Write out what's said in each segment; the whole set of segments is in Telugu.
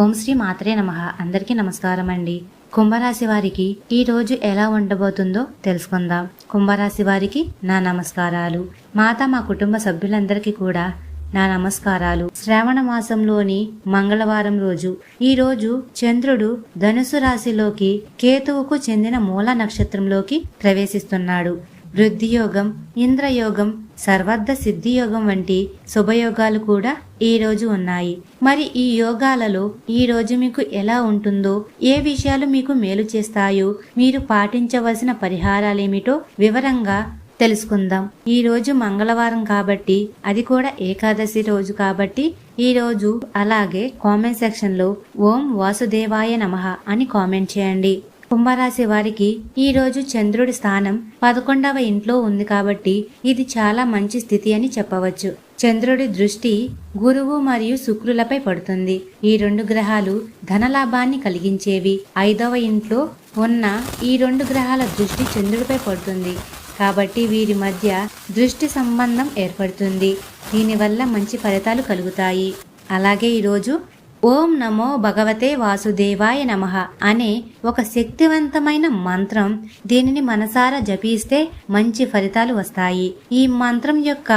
ఓం శ్రీ మాత్రే నమ. అందరికీ నమస్కారం అండి కుంభరాశి వారికి ఈ రోజు ఎలా ఉండబోతుందో తెలుసుకుందాం. కుంభరాశి వారికి నా నమస్కారాలు. మాత మా కుటుంబ సభ్యులందరికీ కూడా నా నమస్కారాలు. శ్రావణ మాసంలోని మంగళవారం రోజు ఈ రోజు చంద్రుడు ధనుసు రాశిలోకి కేతువుకు చెందిన మూల నక్షత్రంలోకి ప్రవేశిస్తున్నాడు. వృద్ధియోగం ఇంద్రయోగం సర్వర్థ సిద్ధియోగం వంటి శుభయోగాలు కూడా ఈ రోజు ఉన్నాయి. మరి ఈ యోగాలలో ఈ రోజు మీకు ఎలా ఉంటుందో ఏ విషయాలు మీకు మేలు చేస్తాయో మీరు పాటించవలసిన పరిహారాలేమిటో వివరంగా తెలుసుకుందాం. ఈ రోజు మంగళవారం కాబట్టి అది కూడా ఏకాదశి రోజు కాబట్టి ఈ రోజు అలాగే కామెంట్ సెక్షన్లో ఓం వాసుదేవాయ నమః అని కామెంట్ చేయండి. కుంభరాశి వారికి ఈ రోజు చంద్రుడి స్థానం పదకొండవ ఇంట్లో ఉంది కాబట్టి ఇది చాలా మంచి స్థితి అని చెప్పవచ్చు. చంద్రుడి దృష్టి గురువు మరియు శుక్రులపై పడుతుంది. ఈ రెండు గ్రహాలు ధనలాభాన్ని కలిగించేవి. ఐదవ ఇంట్లో ఉన్న ఈ రెండు గ్రహాల దృష్టి చంద్రుడిపై పడుతుంది. కాబట్టి వీరి మధ్య దృష్టి సంబంధం ఏర్పడుతుంది. దీనివల్ల మంచి ఫలితాలు కలుగుతాయి. అలాగే ఈరోజు ఓం నమో భగవతే వాసుదేవాయ నమః అనే ఒక శక్తివంతమైన మంత్రం దీనిని మనసారా జపిస్తే మంచి ఫలితాలు వస్తాయి. ఈ మంత్రం యొక్క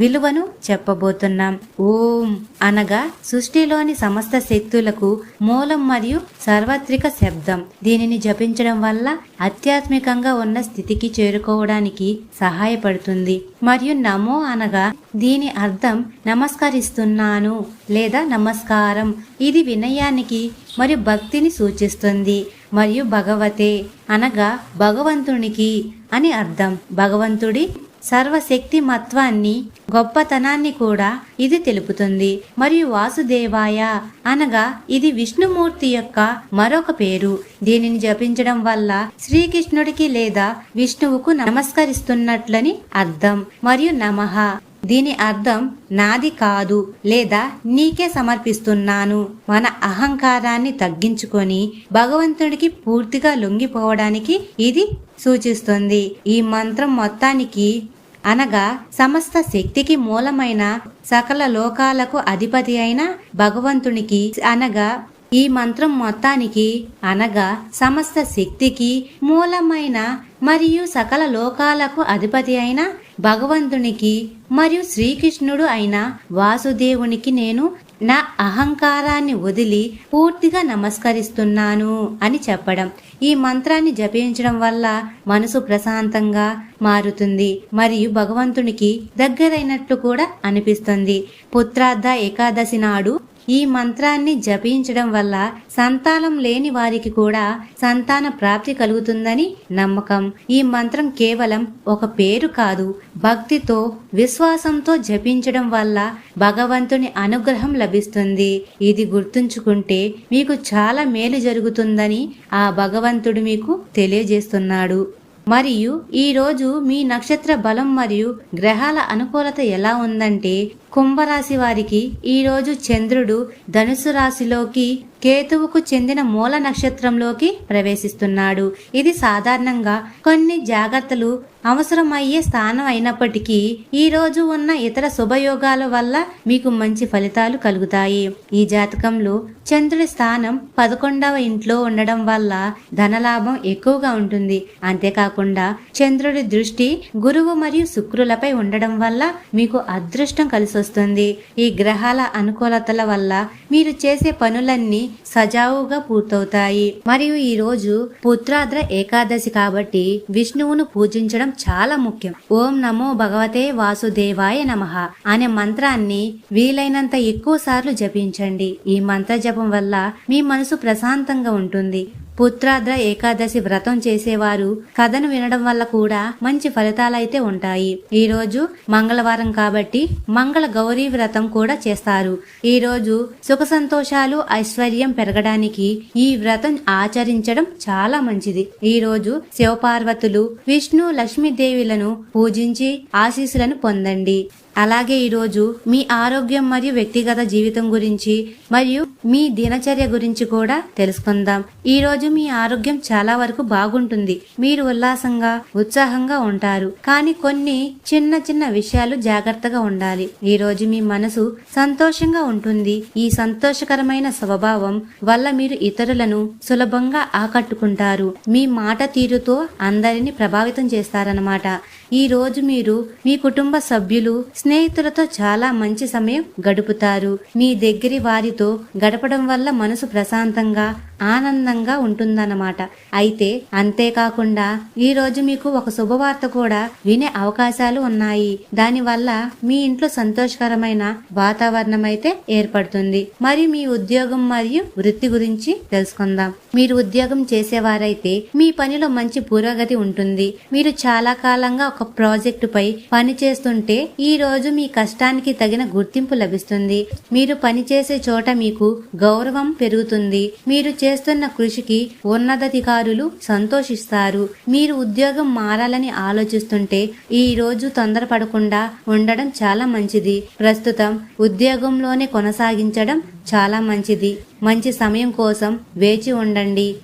విలువను చెప్పబోతున్నాం. ఓం అనగా సృష్టిలోని సమస్త శక్తులకు మూలం మరియు సార్వత్రిక శబ్దం. దీనిని జపించడం వల్ల ఆధ్యాత్మికంగా ఉన్న స్థితికి చేరుకోవడానికి సహాయపడుతుంది. మరియు నమో అనగా దీని అర్థం నమస్కరిస్తున్నాను లేదా నమస్కారం. ఇది వినయానికి మరియు భక్తిని సూచిస్తుంది. మరియు భగవతే అనగా భగవంతునికి అని అర్థం. భగవంతుడి సర్వశక్తిమత్వాన్ని గొప్పతనాన్ని కూడా ఇది తెలుపుతుంది. మరియు వాసుదేవాయ అనగా ఇది విష్ణుమూర్తి యొక్క మరొక పేరు. దీనిని జపించడం వల్ల శ్రీకృష్ణుడికి లేదా విష్ణువుకు నమస్కరిస్తున్నట్లని అర్థం. మరియు నమః. దీని అర్థం నాది కాదు లేదా నీకే సమర్పిస్తున్నాను మన అహంకారాన్ని తగ్గించుకొని భగవంతుడికి పూర్తిగా లొంగిపోవడానికి ఇది సూచిస్తుంది. ఈ మంత్రం మొత్తానికి అనగా సమస్త శక్తికి మూలమైన సకల లోకాలకు అధిపతి అయిన భగవంతునికి అనగా ఈ మంత్రం మొత్తానికి అనగా సమస్త శక్తికి మూలమైన మరియు సకల లోకాలకు అధిపతి అయిన భగవంతునికి మరియు శ్రీకృష్ణుడు అయిన వాసుదేవునికి నేను నా అహంకారాన్ని వదిలి పూర్తిగా నమస్కరిస్తున్నాను అని చెప్పడం. ఈ మంత్రాన్ని జపించడం వల్ల మనసు ప్రశాంతంగా మారుతుంది మరియు భగవంతునికి దగ్గరైనట్లు కూడా అనిపిస్తుంది. పుత్రార్థ ఏకాదశి నాడు ఈ మంత్రాన్ని జపించడం వల్ల సంతానం లేని వారికి కూడా సంతాన ప్రాప్తి కలుగుతుందని నమ్మకం. ఈ మంత్రం కేవలం ఒక పేరు కాదు భక్తితో విశ్వాసంతో జపించడం వల్ల భగవంతుని అనుగ్రహం లభిస్తుంది. ఇది గుర్తుంచుకుంటే మీకు చాలా మేలు జరుగుతుందని ఆ భగవంతుడు మీకు తెలియజేస్తున్నాడు. మరియు ఈ రోజు మీ నక్షత్ర బలం మరియు గ్రహాల అనుకూలత ఎలా ఉందంటే కుంభరాశి వారికి ఈరోజు చంద్రుడు ధనుసు రాశిలోకి కేతువుకు చెందిన మూల నక్షత్రంలోకి ప్రవేశిస్తున్నాడు. ఇది సాధారణంగా కొన్ని జాగ్రత్తలు అవసరమయ్యే స్థానం అయినప్పటికీ ఈ రోజు ఉన్న ఇతర శుభయోగాల వల్ల మీకు మంచి ఫలితాలు కలుగుతాయి. ఈ జాతకంలో చంద్రుడి స్థానం పదకొండవ ఇంట్లో ఉండడం వల్ల ధనలాభం ఎక్కువగా ఉంటుంది. అంతేకాకుండా చంద్రుడి దృష్టి గురువు మరియు శుక్రులపై ఉండడం వల్ల మీకు అదృష్టం కలిసి వస్తుంది. ఈ గ్రహాల అనుకూలతల వల్ల మీరు చేసే పనులన్నీ సజావుగా పూర్తవుతాయి. మరియు ఈ రోజు పుత్రాద్ర ఏకాదశి కాబట్టి విష్ణువును పూజించడం చాలా ముఖ్యం. ఓం నమో భగవతే వాసుదేవాయ నమః అనే మంత్రాన్ని వీలైనంత ఎక్కువ సార్లు జపించండి. ఈ మంత్ర జపం వల్ల మీ మనసు ప్రశాంతంగా ఉంటుంది. పుత్రాద్ర ఏకాదశి వ్రతం చేసేవారు. కథను వినడం వల్ల కూడా మంచి ఫలితాలైతే ఉంటాయి. ఈ రోజు మంగళవారం కాబట్టి మంగళ గౌరీ వ్రతం కూడా చేస్తారు. ఈ రోజు సుఖ సంతోషాలు ఐశ్వర్యం పెరగడానికి ఈ వ్రతం ఆచరించడం చాలా మంచిది. ఈ రోజు శివపార్వతులు విష్ణు లక్ష్మీదేవిలను పూజించి ఆశీస్సులను పొందండి. అలాగే ఈరోజు మీ ఆరోగ్యం మరియు వ్యక్తిగత జీవితం గురించి మరియు మీ దినచర్య గురించి కూడా తెలుసుకుందాం. ఈ రోజు మీ ఆరోగ్యం చాలా వరకు బాగుంటుంది. మీరు ఉల్లాసంగా ఉత్సాహంగా ఉంటారు. కానీ కొన్ని చిన్న చిన్న విషయాలు జాగ్రత్తగా ఉండాలి. ఈ రోజు మీ మనసు సంతోషంగా ఉంటుంది. ఈ సంతోషకరమైన స్వభావం వల్ల మీరు ఇతరులను సులభంగా ఆకట్టుకుంటారు. మీ మాట తీరుతో అందరిని ప్రభావితం చేస్తారనమాట ఈ రోజు మీరు మీ కుటుంబ సభ్యులు స్నేహితులతో చాలా మంచి సమయం గడుపుతారు. మీ దగ్గరి వారితో గడపడం వల్ల మనసు ప్రశాంతంగా ఆనందంగా ఉంటుందన్నమాట. అయితే అంతేకాకుండా ఈరోజు మీకు ఒక శుభవార్త కూడా వినే అవకాశాలు ఉన్నాయి. దానివల్ల మీ ఇంట్లో సంతోషకరమైన వాతావరణం అయితే ఏర్పడుతుంది. మరి మీ ఉద్యోగం మరియు వృత్తి గురించి తెలుసుకుందాం. మీరు ఉద్యోగం చేసేవారైతే మీ పనిలో మంచి పురోగతి ఉంటుంది. మీరు చాలా కాలంగా ఒక ప్రాజెక్టు పై పని చేస్తుంటే ఈ రోజు మీ కష్టానికి తగిన గుర్తింపు లభిస్తుంది. మీరు పనిచేసే చోట మీకు గౌరవం పెరుగుతుంది. మీరు చే చేస్తున్న కృషికి ఉన్నతాధికారులు సంతోషిస్తారు. మీరు ఉద్యోగం మారాలని ఆలోచిస్తుంటే ఈ రోజు తొందరపడకుండా ఉండడం చాలా మంచిది. ప్రస్తుతం ఉద్యోగంలోనే కొనసాగించడం చాలా మంచిది. మంచి సమయం కోసం వేచి ఉండండి.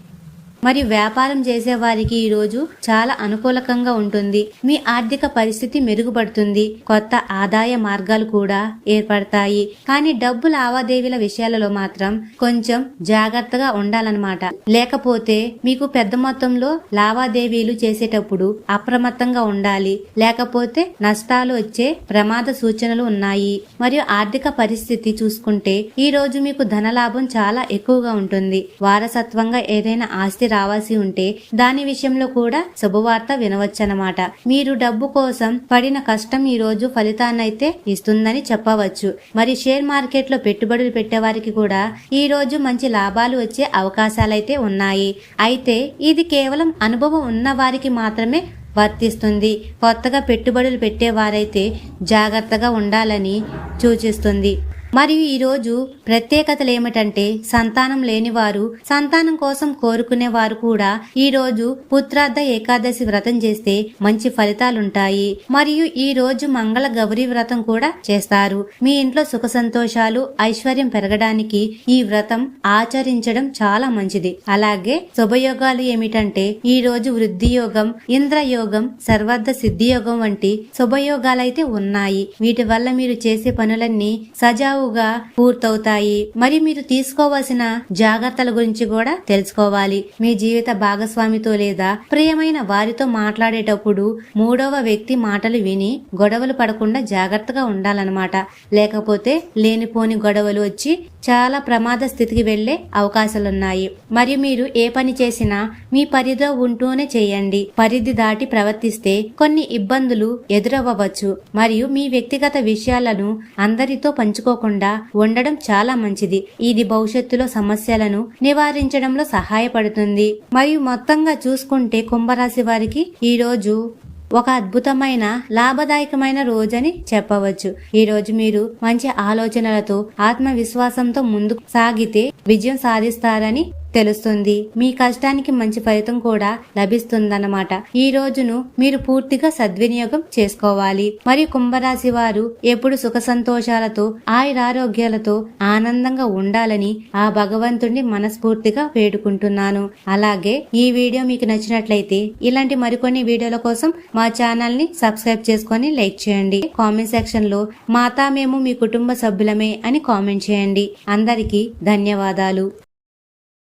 మరి వ్యాపారం చేసే వారికి ఈ రోజు చాలా అనుకూలకంగా ఉంటుంది. మీ ఆర్థిక పరిస్థితి మెరుగుపడుతుంది. కొత్త ఆదాయ మార్గాలు కూడా ఏర్పడతాయి. కానీ డబ్బు లావాదేవీల విషయాలలో మాత్రం కొంచెం జాగ్రత్తగా ఉండాలన్నమాట. లేకపోతే మీకు పెద్ద మొత్తంలో లావాదేవీలు చేసేటప్పుడు అప్రమత్తంగా ఉండాలి. లేకపోతే నష్టాలు వచ్చే ప్రమాద సూచనలు ఉన్నాయి. మరియు ఆర్థిక పరిస్థితి చూసుకుంటే ఈ రోజు మీకు ధనలాభం చాలా ఎక్కువగా ఉంటుంది. వారసత్వంగా ఏదైనా ఆస్తి రావాల్సి ఉంటే దాని విషయంలో కూడా శుభవార్త వినవచ్చనమాట మీరు డబ్బు కోసం పడిన కష్టం ఈ రోజు ఫలితాన్నైతే ఇస్తుందని చెప్పవచ్చు. మరి షేర్ మార్కెట్లో పెట్టుబడులు పెట్టేవారికి కూడా ఈ రోజు మంచి లాభాలు వచ్చే అవకాశాలైతే ఉన్నాయి. అయితే ఇది కేవలం అనుభవం ఉన్న వారికి మాత్రమే వర్తిస్తుంది. కొత్తగా పెట్టుబడులు పెట్టేవారైతే జాగ్రత్తగా ఉండాలని సూచిస్తుంది. మరియు ఈరోజు ప్రత్యేకతలు ఏమిటంటే సంతానం లేనివారు సంతానం కోసం కోరుకునే వారు కూడా ఈ రోజు పుత్రార్థ ఏకాదశి వ్రతం చేస్తే మంచి ఫలితాలుంటాయి. మరియు ఈ రోజు మంగళ గౌరీ వ్రతం కూడా చేస్తారు. మీ ఇంట్లో సుఖ సంతోషాలు ఐశ్వర్యం పెరగడానికి ఈ వ్రతం ఆచరించడం చాలా మంచిది. అలాగే శుభయోగాలు ఏమిటంటే ఈ రోజు వృద్ధి యోగం ఇంద్రయోగం సర్వర్థ సిద్ధి యోగం వంటి శుభయోగాలైతే ఉన్నాయి. వీటి వల్ల మీరు చేసే పనులన్నీ సజావు సజావుగా పూర్తవుతాయి. మరి మీరు తీసుకోవాల్సిన జాగ్రత్తల గురించి కూడా తెలుసుకోవాలి. మీ జీవిత భాగస్వామితో లేదా ప్రియమైన వారితో మాట్లాడేటప్పుడు మూడవ వ్యక్తి మాటలు విని గొడవలు పడకుండా జాగ్రత్తగా ఉండాలన్నమాట. లేకపోతే లేనిపోని గొడవలు వచ్చి చాలా ప్రమాద స్థితికి వెళ్ళే అవకాశాలున్నాయి. మరియు మీరు ఏ పని చేసినా మీ పరిధిలో ఉంటూనే చేయండి. పరిధి దాటి ప్రవర్తిస్తే కొన్ని ఇబ్బందులు ఎదురవ్వవచ్చు. మరియు మీ వ్యక్తిగత విషయాలను అందరితో పంచుకోకుండా ఉండడం చాలా మంచిది. ఇది భవిష్యత్తులో సమస్యలను నివారించడంలో సహాయపడుతుంది. మరియు మొత్తంగా చూసుకుంటే కుంభరాశి వారికి ఈ రోజు ఒక అద్భుతమైన లాభదాయకమైన రోజని చెప్పవచ్చు. ఈ రోజు మీరు మంచి ఆలోచనలతో ఆత్మవిశ్వాసంతో ముందుకు సాగితే విజయం సాధిస్తారని తెలుస్తుంది. మీ కష్టానికి మంచి ఫలితం కూడా లభిస్తుందన్నమాట. ఈ రోజును మీరు పూర్తిగా సద్వినియోగం చేసుకోవాలి. మరియు కుంభరాశి వారు ఎప్పుడు సుఖ సంతోషాలతో ఆయురారోగ్యాలతో ఆనందంగా ఉండాలని ఆ భగవంతుణ్ణి మనస్ఫూర్తిగా వేడుకుంటున్నాను. అలాగే ఈ వీడియో మీకు నచ్చినట్లయితే ఇలాంటి మరికొన్ని వీడియోల కోసం మా ఛానల్ని సబ్స్క్రైబ్ చేసుకొని లైక్ చేయండి. కామెంట్ సెక్షన్లో మాతా మేము మీ కుటుంబ సభ్యులమే అని కామెంట్ చేయండి. అందరికీ ధన్యవాదాలు.